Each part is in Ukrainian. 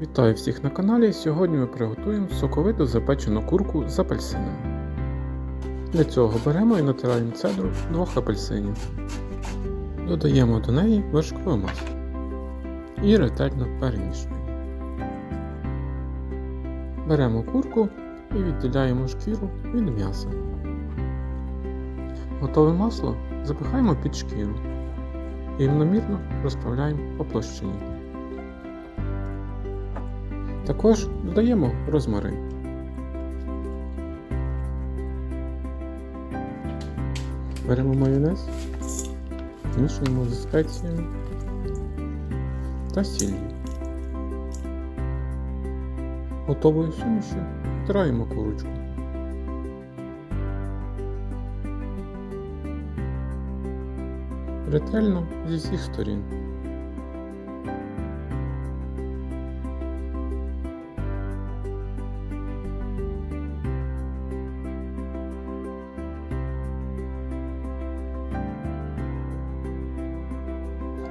Вітаю всіх на каналі. Сьогодні ми приготуємо соковиту запечену курку з апельсинами. Для цього беремо і натираємо цедру двох апельсинів. Додаємо до неї вершкове масло і ретельно перемішуємо. Беремо курку і відділяємо шкіру від м'яса. Готове масло запихаємо під шкіру і рівномірно розправляємо по площині. Також додаємо розмарин. Беремо майонез, змішуємо зі спеціями та сіллю. Готовою сумішю втираємо курочку. Ретельно зі всіх сторін.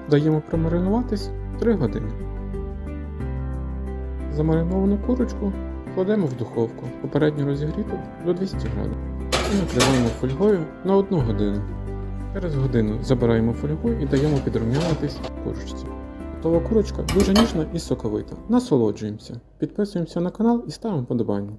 Даємо промаринуватись 3 години. Замариновану курочку кладемо в духовку, попередньо розігріту до 200 градусів і накриваємо фольгою на 1 годину. Через годину забираємо фольгу і даємо підрум'янитись курочці. Готова курочка дуже ніжна і соковита. Насолоджуємося, підписуємося на канал і ставимо подобання.